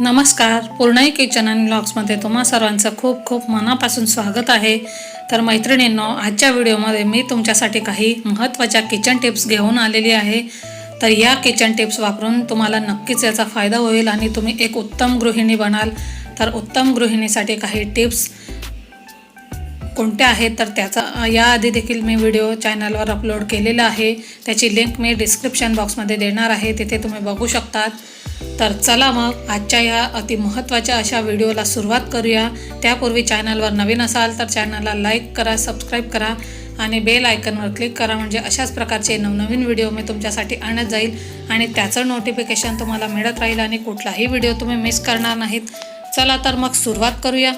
नमस्कार. Purnai kitchen and ब्लॉग्समध्ये तुम्हा सर्वांचं खूप खूप मनापासून स्वागत आहे. तर मैत्रिणींनो आजच्या व्हिडिओमध्ये मी तुमच्यासाठी काही महत्त्वाच्या किचन टिप्स घेऊन आलेली आहे. तर या किचन टिप्स वापरून तुम्हाला नक्कीच याचा फायदा होईल आणि तुम्ही एक उत्तम गृहिणी बनाल. तर उत्तम गृहिणीसाठी काही टिप्स कोणत्या आहेत तर त्याचा याआधी देखील मी व्हिडिओ चॅनलवर अपलोड केलेला आहे. त्याची लिंक मी डिस्क्रिप्शन बॉक्समध्ये देणार आहे तिथे तुम्ही बघू शकतात. तर चला मग आजच्या या अतिमहत्त्वाच्या अशा व्हिडिओला सुरुवात करूया. त्यापूर्वी चॅनलवर नवीन असाल तर चॅनलला लाईक करा सबस्क्राईब करा आणि बेल आयकनवर क्लिक करा म्हणजे अशाच प्रकारचे नवनवीन व्हिडिओ मी तुमच्यासाठी आणत जाईल आणि त्याचं नोटिफिकेशन तुम्हाला मिळत राहील आणि कुठलाही व्हिडिओ तुम्ही मिस करणार नाहीत. चला तर मग सुरुवात करूया.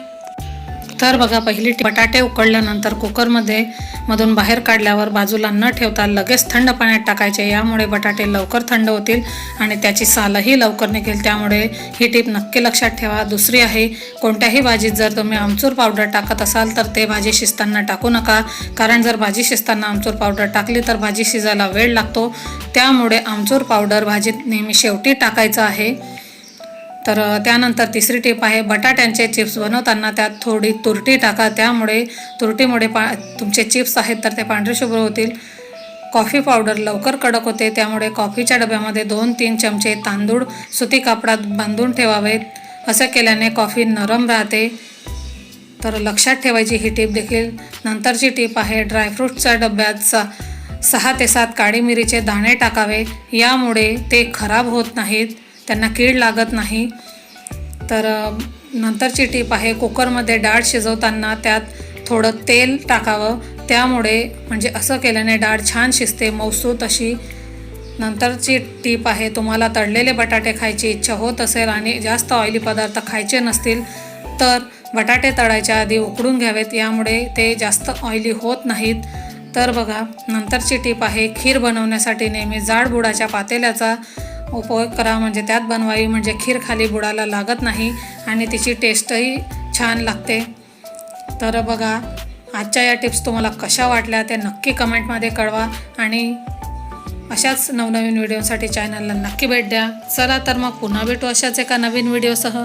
तर बघा पहिली बटाटे उकळल्यानंतर कुकरमध्ये मधून बाहेर काढल्यावर बाजूला न ठेवता लगेच थंड पाण्यात टाकायचे. यामुळे बटाटे लवकर थंड होतील आणि त्याची सालही लवकर निघेल. त्यामुळे ही टीप नक्की लक्षात ठेवा. दुसरी आहे कोणत्याही भाजीत जर तुम्ही आमचूर पावडर टाकत असाल तर ते भाजी शिजताना टाकू नका. कारण जर भाजी शिजताना आमचूर पावडर टाकली तर भाजी शिजायला वेळ लागतो. त्यामुळे आमचूर पावडर भाजीत नेहमी शेवटी टाकायचं आहे. तर त्यानंतर तिसरी टीप आहे बटाट्यांचे चिप्स बनवताना त्यात थोडी तुरटी टाका. त्यामुळे तुरटीमुळे पा तुमचे चिप्स आहेत तर ते पांढरे शुभ्र होतील. कॉफी पावडर लवकर कडक होते त्यामुळे कॉफीच्या डब्यामध्ये दोन तीन चमचे तांदूळ सुती कापडात बांधून ठेवावेत. असं केल्याने कॉफी नरम राहते. तर लक्षात ठेवायची ही टीप देखील. नंतरची टीप आहे ड्रायफ्रूटच्या डब्यात सा सहा ते सात काळी मिरीचे दाणे टाकावे. यामुळे ते खराब होत नाहीत. त्यांना कीड लागत नाही. तर नंतरची टीप आहे कुकरमध्ये डाळ शिजवताना त्यात थोडं तेल टाकावं. त्यामुळे म्हणजे असं केल्याने डाळ छान शिजते. मौसूत अशी नंतरची टीप आहे तुम्हाला तळलेले बटाटे खायची इच्छा होत असेल आणि जास्त ऑइली पदार्थ खायचे नसतील तर बटाटे तळायच्या आधी उकडून घ्यावेत. यामुळे ते जास्त ऑइली होत नाहीत. तर बघा नंतरची टीप आहे खीर बनवण्यासाठी नेहमी जाड बुडाच्या पातेल्याचा उपयोग करा म्हणजे त्यात बनवावी म्हणजे खीर खाली बुडाला लागत नाही आणि तिची टेस्टही छान लागते. तर बघा आजच्या या टिप्स तुम्हाला कशा वाटल्या ते नक्की कमेंटमध्ये कळवा आणि अशाच नवनवीन व्हिडिओसाठी चॅनलला नक्की भेट द्या. चला तर मग पुन्हा भेटू अशाच एका नवीन व्हिडिओसह.